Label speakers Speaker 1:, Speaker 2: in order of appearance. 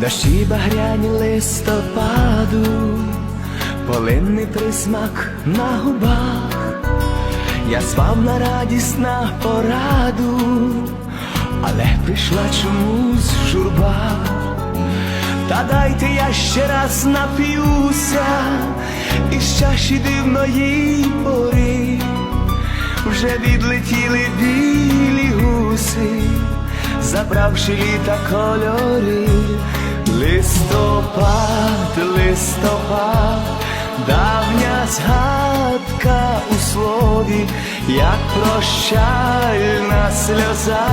Speaker 1: Дощі багряні листопаду, полинний присмак на губах, я спав на радість на пораду, але прийшла чомусь журба. Та дайте я ще раз нап'юся із чаші дивної пори, вже відлетіли білі гуси, забравши літа кольори, листопад, листопад, давня згадка у слові, як прощальна сльоза,